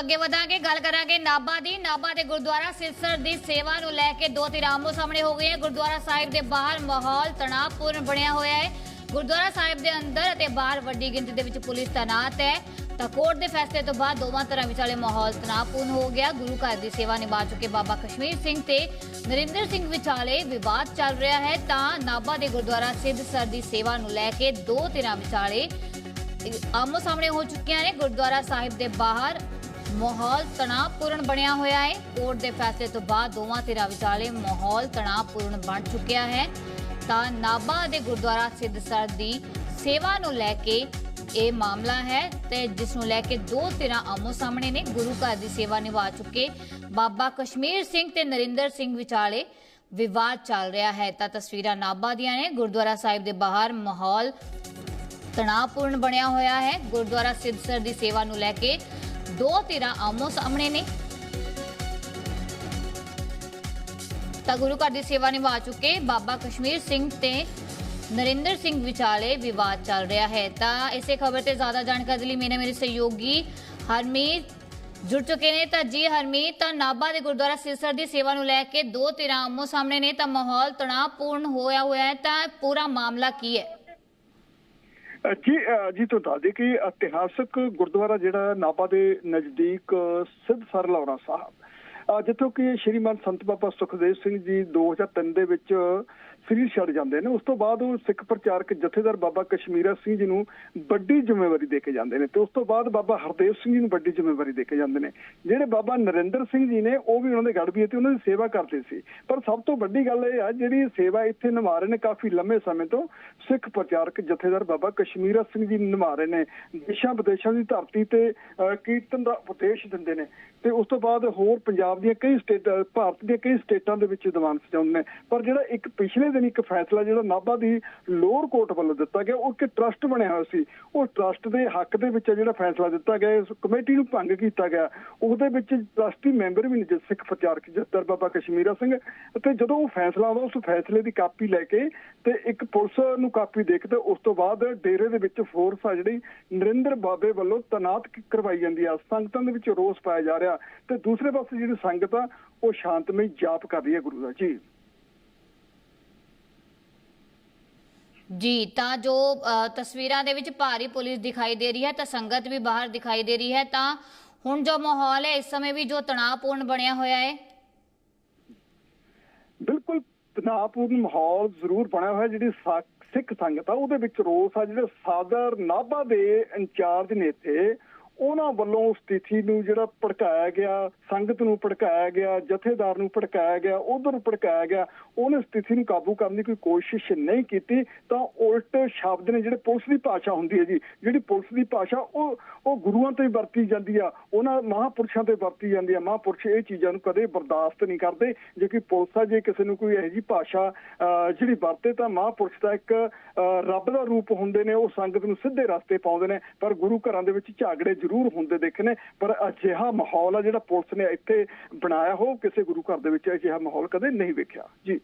ਅੱਗੇ ਵਧਾਂਗੇ, ਗੱਲ ਕਰਾਂਗੇ ਨਾਭਾ ਦੀ। ਨਾਭਾ ਦੇ ਗੁਰਦੁਆਰਾ ਸਿਰਸਰ ਦੀ ਸੇਵਾ ਨੂੰ ਲੈ ਕੇ ਦੋ ਧਿਰਾਂ ਸਾਹਮਣੇ ਹੋ ਗਈਆਂ। ਗੁਰਦੁਆਰਾ ਸਾਹਿਬ ਦੇ ਬਾਹਰ ਮਾਹੌਲ ਤਣਾਅਪੂਰਨ ਬਣਿਆ ਹੋਇਆ ਹੈ। ਗੁਰਦੁਆਰਾ ਸਾਹਿਬ ਦੇ ਅੰਦਰ ਅਤੇ ਬਾਹਰ ਵੱਡੀ ਗਿਣਤੀ ਦੇ ਵਿੱਚ ਪੁਲਿਸ ਤਾਇਨਾਤ ਹੈ। ਤਾਂ ਕੋਰਟ ਦੇ ਫੈਸਲੇ ਤੋਂ ਬਾਅਦ ਦੋਵਾਂ ਤਰ੍ਹਾਂ ਵਿਚਾਲੇ ਮਾਹੌਲ ਤਣਾਅਪੂਰਨ ਹੋ ਗਿਆ। ਗੁਰੂ ਘਰ ਦੀ ਸੇਵਾ ਨਿਭਾ ਚੁੱਕੇ ਬਾਬਾ ਕਸ਼ਮੀਰ ਸਿੰਘ ਤੇ ਨਰਿੰਦਰ ਸਿੰਘ ਵਿਚਾਲੇ ਵਿਵਾਦ ਚੱਲ ਰਿਹਾ ਹੈ। ਤਾਂ ਨਾਭਾ ਦੇ ਗੁਰਦੁਆਰਾ ਸਿਰਸਰ ਦੀ ਸੇਵਾ ਨੂੰ ਲੈ ਕੇ ਦੋ ਧਿਰਾਂ ਵਿਚਾਲੇ ਆਮੋ ਸਾਹਮਣੇ ਹੋ ਚੁੱਕੀਆਂ ਨੇ। ਗੁਰਦੁਆਰਾ ਸਾਹਿਬ ਦੇ ਬਾਹਰ ਮਾਹੌਲ ਤਣਾਅਪੂਰਨ ਬਣਿਆ ਹੋਇਆ ਹੈ। ਕੋਰਟ ਦੇ ਫੈਸਲੇ ਤੋਂ ਬਾਅਦ ਦੋਵਾਂ ਧਿਰਾਂ ਵਿਚਾਲੇ ਮਾਹੌਲ ਤਣਾਅਪੂਰਨ ਬਣ ਚੁੱਕਿਆ ਹੈ। ਤਾਂ ਨਾਭਾ ਦੇ ਗੁਰਦੁਆਰਾ ਸਿੱਧਸਰ ਦੀ ਸੇਵਾ ਨੂੰ ਲੈ ਕੇ ਇਹ ਮਾਮਲਾ ਹੈ ਤੇ ਜਿਸ ਨੂੰ ਲੈ ਕੇ ਦੋ ਧਿਰਾਂ ਆਮੋ ਸਾਹਮਣੇ ਨੇ, ਗੁਰੂ ਘਰ ਦੀ ਸੇਵਾ ਨਿਭਾ ਚੁੱਕੇ। ਬਾਬਾ ਕਸ਼ਮੀਰ ਸਿੰਘ ਤੇ ਨਰਿੰਦਰ ਸਿੰਘ ਵਿਚਾਲੇ ਵਿਵਾਦ ਚੱਲ ਰਿਹਾ ਹੈ। ਤਾਂ ਤਸਵੀਰਾਂ ਨਾਭਾ ਦੀਆਂ ਨੇ। ਗੁਰਦੁਆਰਾ ਸਾਹਿਬ ਦੇ ਬਾਹਰ ਮਾਹੌਲ ਤਣਾਅਪੂਰਨ ਬਣਿਆ ਹੋਇਆ ਹੈ। ਗੁਰਦੁਆਰਾ ਸਿੱਧਸਰ ਦੀ ਸੇਵਾ ਨੂੰ ਲੈ ਕੇ ਦੋ ਧਿਰਾਂ ਆਮੋ ਸਾਹਮਣੇ ਨੇ। ਤਾਂ ਗੁਰੂ ਘਰ ਦੀ ਸੇਵਾ ਨਿਭਾ ਚੁੱਕੇ ਬਾਬਾ ਕਸ਼ਮੀਰ ਸਿੰਘ ਤੇ ਨਰਿੰਦਰ ਸਿੰਘ ਵਿਚਾਲੇ ਵਿਵਾਦ ਚੱਲ ਰਿਹਾ ਹੈ। ਤਾਂ ਇਸੇ ਖਬਰ ਤੇ ਜ਼ਿਆਦਾ ਜਾਣਕਾਰੀ ਲਈ ਮੇਰੇ ਮੇਰੇ ਸਹਿਯੋਗੀ ਹਰਮੀਤ ਜੁੜ ਚੁੱਕੇ ਨੇ। ਤਾਂ ਜੀ ਹਰਮੀਤ, ਤਾਂ ਨਾਭਾ ਦੇ ਗੁਰਦੁਆਰਾ ਸਿਰਸਰ ਦੀ ਸੇਵਾ ਨੂੰ ਲੈ ਕੇ ਦੋ ਧਿਰਾਂ ਆਮੋ ਸਾਹਮਣੇ ਨੇ। ਤਾਂ ਮਾਹੌਲ ਤਣਾਅਪੂਰਨ ਹੋਇਆ ਹੋਇਆ ਹੈ। ਤਾਂ ਪੂਰਾ ਮਾਮਲਾ ਕੀ ਹੈ? ਜੀ ਜੀ ਤੋਂ ਦੱਸ ਦੇ ਕਿ ਇਤਿਹਾਸਕ ਗੁਰਦੁਆਰਾ ਜਿਹੜਾ ਨਾਭਾ ਦੇ ਨਜ਼ਦੀਕ ਸਿੱਧਸਰ ਲੌਰਾ ਸਾਹਿਬ। ਜਿੱਥੋਂ ਕਿ ਸ਼੍ਰੀਮਾਨ ਸੰਤ ਬਾਬਾ ਸੁਖਦੇਵ ਸਿੰਘ ਜੀ 2003 ਦੇ ਵਿੱਚ ਸ੍ਰੀ ਛੱਡ ਜਾਂਦੇ ਨੇ। ਉਸ ਤੋਂ ਬਾਅਦ ਉਹ ਸਿੱਖ ਪ੍ਰਚਾਰਕ ਜਥੇਦਾਰ ਬਾਬਾ ਕਸ਼ਮੀਰਾ ਸਿੰਘ ਜੀ ਨੂੰ ਵੱਡੀ ਜ਼ਿੰਮੇਵਾਰੀ ਦੇ ਕੇ ਜਾਂਦੇ ਨੇ ਤੇ ਉਸ ਤੋਂ ਬਾਅਦ ਬਾਬਾ ਹਰਦੇਵ ਸਿੰਘ ਜੀ ਨੂੰ ਵੱਡੀ ਜ਼ਿੰਮੇਵਾਰੀ ਦੇ ਕੇ ਜਾਂਦੇ ਨੇ। ਜਿਹੜੇ ਬਾਬਾ ਨਰਿੰਦਰ ਸਿੰਘ ਜੀ ਨੇ ਉਹ ਵੀ ਉਹਨਾਂ ਦੇ ਗੜਬੀਏ ਤੇ ਉਹਨਾਂ ਦੀ ਸੇਵਾ ਕਰਦੇ ਸੀ। ਪਰ ਸਭ ਤੋਂ ਵੱਡੀ ਗੱਲ ਇਹ ਆ ਜਿਹੜੀ ਸੇਵਾ ਇੱਥੇ ਨਿਭਾ ਰਹੇ ਨੇ ਕਾਫੀ ਲੰਮੇ ਸਮੇਂ ਤੋਂ ਸਿੱਖ ਪ੍ਰਚਾਰਕ ਜਥੇਦਾਰ ਬਾਬਾ ਕਸ਼ਮੀਰਾ ਸਿੰਘ ਜੀ ਨਿਭਾ ਰਹੇ ਨੇ। ਦੇਸ਼ਾਂ ਵਿਦੇਸ਼ਾਂ ਦੀ ਧਰਤੀ ਤੇ ਅ, ਕੀਰਤਨ ਦਾ ਉਪਦੇਸ਼ ਦਿੰਦੇ ਨੇ। ਤੇ ਉਸ ਤੋਂ ਬਾਅਦ ਹੋਰ ਪੰਜਾਬ ਦੀਆਂ ਕਈ ਸਟੇਟ ਭਾਰਤ ਦੀਆਂ ਕਈ ਸਟੇਟਾਂ ਦੇ ਵਿੱਚ ਦੀਵਾਨ ਸਜਾਉਂਦੇ ਨੇ। ਪਰ ਜਿਹੜਾ ਇੱਕ ਪਿਛਲੇ ਦਿਨ ਇੱਕ ਫੈਸਲਾ ਜਿਹੜਾ ਨਾਭਾ ਦੀ ਲੋਅਰ ਕੋਰਟ ਵੱਲੋਂ ਦਿੱਤਾ ਗਿਆ, ਉਹ ਇੱਕ ਟਰਸਟ ਬਣਿਆ ਹੋਇਆ ਸੀ। ਉਹ ਟਰਸਟ ਦੇ ਹੱਕ ਦੇ ਵਿੱਚ ਜਿਹੜਾ ਫੈਸਲਾ ਦਿੱਤਾ ਗਿਆ, ਇਸ ਕਮੇਟੀ ਨੂੰ ਭੰਗ ਕੀਤਾ ਗਿਆ। ਉਹਦੇ ਵਿੱਚ ਟਰਸਟੀ ਮੈਂਬਰ ਵੀ ਨੇ ਸਿੱਖ ਪ੍ਰਚਾਰਕ ਜੱਦਰ ਬਾਬਾ ਕਸ਼ਮੀਰਾ ਸਿੰਘ। ਤੇ ਜਦੋਂ ਉਹ ਫੈਸਲਾ ਆਉਂਦਾ, ਉਸ ਫੈਸਲੇ ਦੀ ਕਾਪੀ ਲੈ ਕੇ ਤੇ ਇੱਕ ਪੁਲਿਸ ਨੂੰ ਕਾਪੀ ਦੇ ਕੇ ਤੇ ਉਸ ਤੋਂ ਬਾਅਦ ਡੇਰੇ ਦੇ ਵਿੱਚ ਫੋਰਸ ਆ ਜਿਹੜੀ ਨਰਿੰਦਰ ਬਾਬੇ ਵੱਲੋਂ ਤਨਾਤ ਕਰਵਾਈ ਜਾਂਦੀ ਆ। ਸੰਗਤਾਂ ਦੇ ਵਿੱਚ ਰੋਸ ਪਾਇਆ ਜਾ ਰਿਹਾ। ਤੇ ਦੂਸਰੇ ਪਾਸੇ ਜਿਹੜੀ ਸੰਗਤ ਆ, ਉਹ ਸ਼ਾਂਤਮਈ ਜਾਪ ਕਰ ਰਹੀ ਹੈ ਗੁਰੂ ਦਾ ਜੀ। ਜੀ, ਤਾਂ ਜੋ ਤਸਵੀਰਾਂ ਦੇ ਵਿੱਚ ਭਾਰੀ ਪੁਲਿਸ ਦਿਖਾਈ ਦੇ ਰਹੀ ਹੈ, ਤਾਂ ਸੰਗਤ ਵੀ ਬਾਹਰ ਦਿਖਾਈ ਦੇ ਰਹੀ ਹੈ, ਤਾਂ ਹੁਣ ਜੋ ਮਾਹੌਲ ਹੈ, ਇਸ ਸਮੇਂ ਵੀ ਜੋ ਤਣਾਅਪੂਰਨ ਬਣਿਆ ਹੋਇਆ ਹੈ। ਬਿਲਕੁਲ ਤਣਾਅਪੂਰਨ ਮਾਹੌਲ ਜ਼ਰੂਰ ਬਣਿਆ ਹੋਇਆ, ਜਿਹੜੀ ਸਿੱਖ ਸੰਗਤ ਆ, ਉਹਦੇ ਵਿੱਚ ਰੋਸ ਆ, ਜਿਹੜੇ ਸਾਦਰ ਨਾਭਾ ਦੇ ਇੰਚਾਰਜ ਨੇ ਇੱਥੇ ਉਹਨਾਂ ਵੱਲੋਂ ਸਥਿਤੀ ਨੂੰ ਜਿਹੜਾ ਭੜਕਾਇਆ ਗਿਆ ਸੰਗਤ ਨੂੰ ਭੜਕਾਇਆ ਗਿਆ ਜਥੇਦਾਰ ਨੂੰ ਭੜਕਾਇਆ ਗਿਆ ਉਧਰ ਭੜਕਾਇਆ ਗਿਆ ਉਹਨੇ ਸਥਿਤੀ ਨੂੰ ਕਾਬੂ ਕਰਨ ਦੀ ਕੋਈ ਕੋਸ਼ਿਸ਼ ਨਹੀਂ ਕੀਤੀ ਤਾਂ ਉਲਟ ਸ਼ਬਦ ਨੇ ਜਿਹੜੇ ਪੁਲਿਸ ਦੀ ਭਾਸ਼ਾ ਹੁੰਦੀ ਹੈ ਜੀ ਜਿਹੜੀ ਪੁਲਿਸ ਦੀ ਭਾਸ਼ਾ ਉਹ ਉਹ ਗੁਰੂਆਂ ਤੇ ਵਰਤੀ ਜਾਂਦੀ ਆ ਉਹਨਾਂ ਮਹਾਪੁਰਸ਼ਾਂ ਤੇ ਵਰਤੀ ਜਾਂਦੀ ਆ। ਮਹਾਪੁਰਸ਼ ਇਹ ਚੀਜ਼ਾਂ ਨੂੰ ਕਦੇ ਬਰਦਾਸ਼ਤ ਨਹੀਂ ਕਰਦੇ ਜੇ ਕਿ ਪੁਲਿਸ ਆ ਜੇ ਕਿਸੇ ਨੂੰ ਕੋਈ ਇਹੋ ਜਿਹੀ ਭਾਸ਼ਾ ਅਹ, ਜਿਹੜੀ ਵਰਤੇ ਤਾਂ ਮਹਾਪੁਰਸ਼ ਦਾ ਇੱਕ ਅਹ, ਰੱਬ ਦਾ ਰੂਪ ਹੁੰਦੇ ਨੇ ਉਹ ਸੰਗਤ ਨੂੰ ਸਿੱਧੇ ਰਸਤੇ ਪਾਉਂਦੇ ਨੇ ਪਰ ਗੁਰੂ ਘਰਾਂ ਦੇ ਵਿੱਚ ਝਾਗੜੇ ਜ਼ਰੂਰ ਹੁੰਦੇ ਦੇਖੇ ਨੇ ਪਰ ਅਜਿਹਾ ਮਾਹੌਲ ਆ ਜਿਹੜਾ ਪੁਲਿਸ ਨੇ ਇੱਥੇ ਬਣਾਇਆ ਹੋ, ਕਿਸੇ ਗੁਰੂ ਘਰ ਦੇ ਵਿੱਚ ਅਜਿਹਾ ਮਾਹੌਲ ਕਦੇ ਨਹੀਂ ਵੇਖਿਆ। ਜੀ।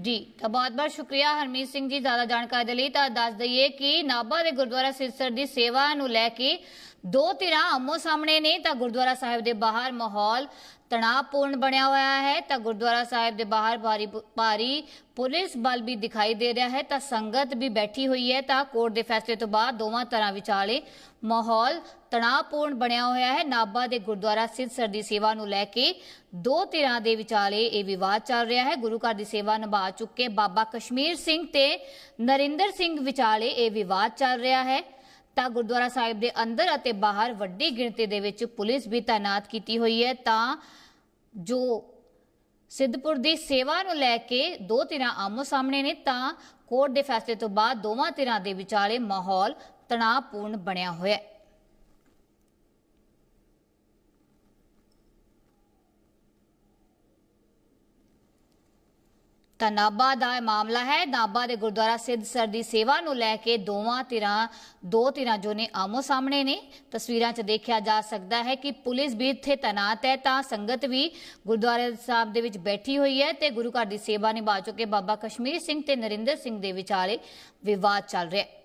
ਜੀ, ਤਾਂ ਬਹੁਤ ਬਹੁਤ ਸ਼ੁਕਰੀਆ ਹਰਮੀਤ ਸਿੰਘ ਜੀ ਜ਼ਿਆਦਾ ਜਾਣਕਾਰੀ ਦੇ ਲਈ। ਤਾਂ ਦੱਸ ਦਈਏ ਕਿ ਨਾਭਾ ਦੇ ਗੁਰਦੁਆਰਾ ਸਿਰਸਰ ਦੀ ਸੇਵਾ ਨੂੰ ਲੈ ਕੇ ਦੋ ਧਿਰਾਂ ਆਮੋ ਸਾਹਮਣੇ ਨੇ, ਤਾਂ ਗੁਰਦੁਆਰਾ ਸਾਹਿਬ ਦੇ ਬਾਹਰ ਮਾਹੌਲ ਤਣਾਅਪੂਰਨ ਬਣਿਆ ਹੋਇਆ ਹੈ। ਤਾਂ ਗੁਰਦੁਆਰਾ ਸਾਹਿਬ ਦੇ ਬਾਹਰ ਭਾਰੀ ਭਾਰੀ ਪੁਲਿਸ ਬਲ ਵੀ ਦਿਖਾਈ ਦੇ ਰਿਹਾ ਹੈ, ਤਾਂ ਸੰਗਤ ਵੀ ਬੈਠੀ ਹੋਈ ਹੈ। ਤਾਂ ਕੋਰਟ ਦੇ ਫੈਸਲੇ ਤੋਂ ਬਾਅਦ ਦੋਵਾਂ ਤਰ੍ਹਾਂ ਵਿਚਾਲੇ ਮਾਹੌਲ ਤਣਾਅਪੂਰਨ ਬਣਿਆ ਹੋਇਆ ਹੈ। ਨਾਭਾ ਦੇ ਗੁਰਦੁਆਰਾ ਸਿੱਧਸਰ ਦੀ ਸੇਵਾ ਨੂੰ ਲੈ ਕੇ ਦੋ ਧਿਰਾਂ ਦੇ ਵਿਚਾਲੇ ਇਹ ਵਿਵਾਦ ਚੱਲ ਰਿਹਾ ਹੈ। ਗੁਰੂ ਘਰ ਦੀ ਸੇਵਾ ਨਿਭਾ ਚੁੱਕੇ ਬਾਬਾ ਕਸ਼ਮੀਰ ਸਿੰਘ ਤੇ ਨਰਿੰਦਰ ਸਿੰਘ ਵਿਚਾਲੇ ਇਹ ਵਿਵਾਦ ਚੱਲ ਰਿਹਾ ਹੈ। ਤਾਂ ਗੁਰਦੁਆਰਾ ਸਾਹਿਬ ਦੇ ਅੰਦਰ ਅਤੇ ਬਾਹਰ ਵੱਡੀ ਗਿਣਤੀ ਦੇ ਵਿੱਚ ਪੁਲਿਸ ਵੀ ਤਾਇਨਾਤ ਕੀਤੀ ਹੋਈ ਹੈ। ਤਾਂ ਜੋ ਸਿੱਧਪੁਰ ਦੀ ਸੇਵਾ ਨੂੰ ਲੈ ਕੇ ਦੋ ਧਿਰਾਂ ਆਮੋ ਸਾਹਮਣੇ ਨੇ, ਤਾਂ ਕੋਰਟ ਦੇ ਫੈਸਲੇ ਤੋਂ ਬਾਅਦ ਦੋਵਾਂ ਧਿਰਾਂ ਦੇ ਵਿਚਾਲੇ ਮਾਹੌਲ ਤਣਾਅਪੂਰਨ ਬਣਿਆ ਹੋਇਆ ਹੈ। ਤਾਂ ਨਾਭਾ ਦਾ ਮਾਮਲਾ ਹੈ। ਨਾਭਾ ਦੇ ਗੁਰਦੁਆਰਾ ਸਿੱਧਸਰ ਦੀ ਸੇਵਾ ਨੂੰ ਲੈ ਕੇ ਦੋਵਾਂ ਧਿਰਾਂ, ਦੋ ਧਿਰਾਂ ਜੋ ਨੇ ਆਮੋ ਸਾਹਮਣੇ ਨੇ। ਤਸਵੀਰਾਂ 'ਚ ਦੇਖਿਆ ਜਾ ਸਕਦਾ ਹੈ ਕਿ ਪੁਲਿਸ ਵੀ ਇੱਥੇ ਤੈਨਾਤ ਹੈ, ਤਾਂ ਸੰਗਤ ਵੀ ਗੁਰਦੁਆਰੇ ਸਾਹਿਬ ਦੇ ਵਿੱਚ ਬੈਠੀ ਹੋਈ ਹੈ ਤੇ ਗੁਰੂ ਘਰ ਦੀ ਸੇਵਾ ਨਿਭਾ ਚੁੱਕੇ ਬਾਬਾ ਕਸ਼ਮੀਰ ਸਿੰਘ ਤੇ ਨਰਿੰਦਰ ਸਿੰਘ ਦੇ ਵਿਚਾਲੇ ਵਿਵਾਦ ਚੱਲ ਰਿਹਾ ਹੈ।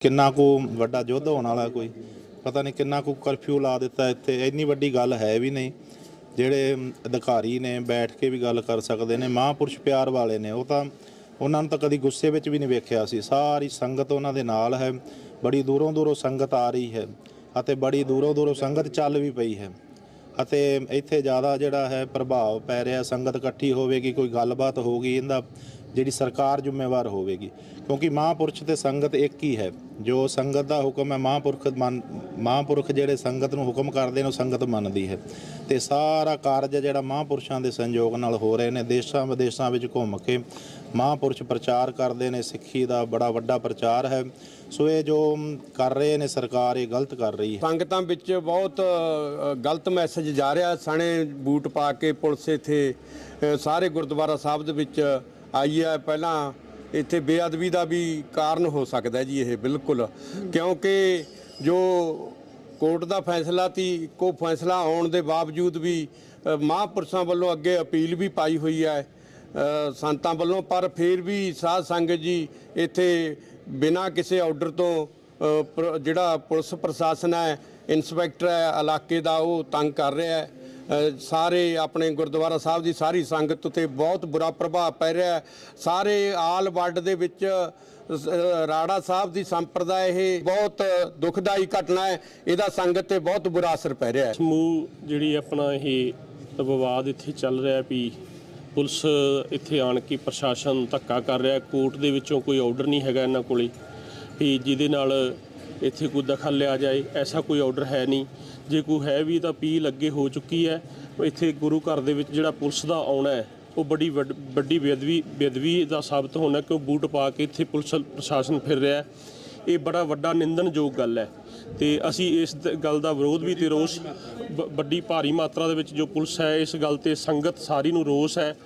ਕਿੰਨਾ ਕੁ ਵੱਡਾ ਯੁੱਧ ਹੋਣ ਵਾਲਾ ਕੋਈ? ਪਤਾ ਨਹੀਂ ਕਿੰਨਾ ਕੁ ਕਰਫਿਊ ਲਾ ਦਿੱਤਾ ਇੱਥੇ। ਇੰਨੀ ਵੱਡੀ ਗੱਲ ਹੈ ਵੀ ਨਹੀਂ। ਜਿਹੜੇ ਅਧਿਕਾਰੀ ਨੇ ਬੈਠ ਕੇ ਵੀ ਗੱਲ ਕਰ ਸਕਦੇ ਨੇ, ਮਹਾਂਪੁਰਸ਼ ਪਿਆਰ ਵਾਲੇ ਨੇ, ਉਹ ਤਾਂ ਉਹਨਾਂ ਨੂੰ ਤਾਂ ਕਦੀ ਗੁੱਸੇ ਵਿੱਚ ਵੀ ਨਹੀਂ ਵੇਖਿਆ ਸੀ। ਸਾਰੀ ਸੰਗਤ ਉਹਨਾਂ ਦੇ ਨਾਲ ਹੈ, ਬੜੀ ਦੂਰੋਂ ਦੂਰੋਂ ਸੰਗਤ ਆ ਰਹੀ ਹੈ ਅਤੇ ਬੜੀ ਦੂਰੋਂ ਦੂਰੋਂ ਸੰਗਤ ਚੱਲ ਵੀ ਪਈ ਹੈ ਅਤੇ ਇੱਥੇ ਜ਼ਿਆਦਾ ਜਿਹੜਾ ਹੈ ਪ੍ਰਭਾਵ ਪੈ ਰਿਹਾ, ਸੰਗਤ ਇਕੱਠੀ ਹੋਵੇਗੀ, ਕੋਈ ਗੱਲਬਾਤ ਹੋਊਗੀ, ਇਹਦਾ ਜਿਹੜੀ ਸਰਕਾਰ ਜ਼ਿੰਮੇਵਾਰ ਹੋਵੇਗੀ। ਕਿਉਂਕਿ ਮਹਾਂਪੁਰਸ਼ ਤੇ ਸੰਗਤ ਇੱਕ ਹੀ ਹੈ। ਜੋ ਸੰਗਤ ਦਾ ਹੁਕਮ ਹੈ, ਮਹਾਂਪੁਰਖ ਮੰਨ- ਮਹਾਂਪੁਰਖ ਜਿਹੜੇ ਸੰਗਤ ਨੂੰ ਹੁਕਮ ਕਰਦੇ ਨੇ, ਉਹ ਸੰਗਤ ਮੰਨਦੀ ਹੈ। ਤੇ ਸਾਰਾ ਕਾਰਜ ਜਿਹੜਾ ਮਹਾਂਪੁਰਸ਼ਾਂ ਦੇ ਸੰਯੋਗ ਨਾਲ ਹੋ ਰਹੇ ਨੇ। ਦੇਸ਼ਾਂ ਵਿਦੇਸ਼ਾਂ ਵਿੱਚ ਘੁੰਮ ਕੇ ਮਹਾਂਪੁਰਸ਼ ਪ੍ਰਚਾਰ ਕਰਦੇ ਨੇ। ਸਿੱਖੀ ਦਾ ਬੜਾ ਵੱਡਾ ਪ੍ਰਚਾਰ ਹੈ। ਸੋ ਇਹ ਜੋ ਕਰ ਰਹੇ ਨੇ ਸਰਕਾਰ, ਇਹ ਗਲਤ ਕਰ ਰਹੀ ਹੈ। ਸੰਗਤਾਂ ਵਿੱਚ ਬਹੁਤ ਗਲਤ ਮੈਸੇਜ ਜਾ ਰਿਹਾ। ਸਣੇ ਬੂਟ ਪਾ ਕੇ ਪੁਲਿਸ ਇੱਥੇ ਸਾਰੇ ਗੁਰਦੁਆਰਾ ਸਾਹਿਬ ਦੇ ਵਿੱਚ ਆਈ ਹੈ ਪਹਿਲਾਂ, ਇੱਥੇ ਬੇਅਦਬੀ ਦਾ ਵੀ ਕਾਰਨ ਹੋ ਸਕਦਾ ਜੀ ਇਹ, ਬਿਲਕੁਲ। ਕਿਉਂਕਿ ਜੋ ਕੋਰਟ ਦਾ ਫੈਸਲਾ ਤੀ ਕੋ ਫੈਸਲਾ ਆਉਣ ਦੇ ਬਾਵਜੂਦ ਵੀ ਮਹਾਂਪੁਰਸ਼ਾਂ ਵੱਲੋਂ ਅੱਗੇ ਅਪੀਲ ਵੀ ਪਾਈ ਹੋਈ ਹੈ ਸੰਤਾਂ ਵੱਲੋਂ, ਪਰ ਫਿਰ ਵੀ ਸਾਧ ਸੰਗਤ ਜੀ ਇੱਥੇ ਬਿਨਾਂ ਕਿਸੇ ਆਰਡਰ ਤੋਂ ਜਿਹੜਾ ਪੁਲਿਸ ਪ੍ਰਸ਼ਾਸਨ ਹੈ ਇਨਸਪੈਕਟਰ ਹੈ, ਇਲਾਕੇ ਦਾ, ਉਹ ਤੰਗ ਕਰ ਰਿਹਾ ਹੈ। ਸਾਰੇ ਆਪਣੇ ਗੁਰਦੁਆਰਾ ਸਾਹਿਬ ਦੀ ਸਾਰੀ ਸੰਗਤ ਉਤੇ ਬਹੁਤ ਬੁਰਾ ਪ੍ਰਭਾਵ ਪੈ ਰਿਹਾ ਹੈ। ਸਾਰੇ ਆਲ ਵਰਲਡ ਦੇ ਵਿੱਚ ਰਾੜਾ ਸਾਹਿਬ ਦੀ ਸੰਪਰਦਾ ਇਹ ਬਹੁਤ ਦੁਖਦਾਈ ਘਟਨਾ ਹੈ। ਇਹਦਾ ਸੰਗਤ ਤੇ ਬਹੁਤ ਬੁਰਾ ਅਸਰ ਪੈ ਰਿਹਾ ਹੈ। ਸਮੂਹ ਜਿਹੜੀ ਆਪਣਾ ਇਹ ਵਿਵਾਦ ਇੱਥੇ ਚੱਲ ਰਿਹਾ ਵੀ ਪੁਲਿਸ ਇੱਥੇ ਆਣ ਕੇ ਪ੍ਰਸ਼ਾਸਨ ਧੱਕਾ ਕਰ ਰਿਹਾ ਕੋਰਟ ਦੇ ਵਿੱਚੋਂ ਕੋਈ ਆਰਡਰ ਨਹੀਂ ਹੈਗਾ ਇਹਨਾਂ ਕੋਲੇ। ਵੀ ਜਿਹਦੇ ਨਾਲ ਇੱਥੇ ਕੋਈ ਦਖਲ ਲਿਆ ਜਾਏ, ਐਸਾ ਕੋਈ ਆਰਡਰ ਹੈ ਨਹੀਂ। ਜੇ ਕੋਈ ਹੈ ਵੀ ਤਾਂ ਪੀ ਲੱਗੇ ਹੋ ਚੁੱਕੀ ਹੈ। ਇੱਥੇ ਗੁਰੂ ਘਰ ਦੇ ਵਿੱਚ ਜਿਹੜਾ ਪੁਲਿਸ ਦਾ ਆਉਣਾ ਹੈ, ਉਹ ਬੜੀ ਵੱਡ- ਵੱਡੀ ਬੇਅਦਬੀ ਬੇਅਦਬੀ ਦਾ ਸਾਬਤ ਹੋਣਾ ਕਿ ਉਹ ਬੂਟ ਪਾ ਕੇ ਇੱਥੇ ਪੁਲਿਸ ਪ੍ਰਸ਼ਾਸਨ ਫਿਰ ਰਿਹਾ ਇਹ ਬੜਾ ਵੱਡਾ ਨਿੰਦਣਯੋਗ ਗੱਲ ਹੈ। ਤੇ ਅਸੀਂ ਇਸ ਗੱਲ ਦਾ ਵਿਰੋਧ ਵੀ ਤੇ ਰੋਸ ਬ- ਵੱਡੀ ਭਾਰੀ ਮਾਤਰਾ ਦੇ ਵਿੱਚ ਜੋ ਪੁਲਿਸ ਹੈ, ਇਸ ਗੱਲ ਤੇ ਸੰਗਤ ਸਾਰੀ ਨੂੰ ਰੋਸ ਹੈ।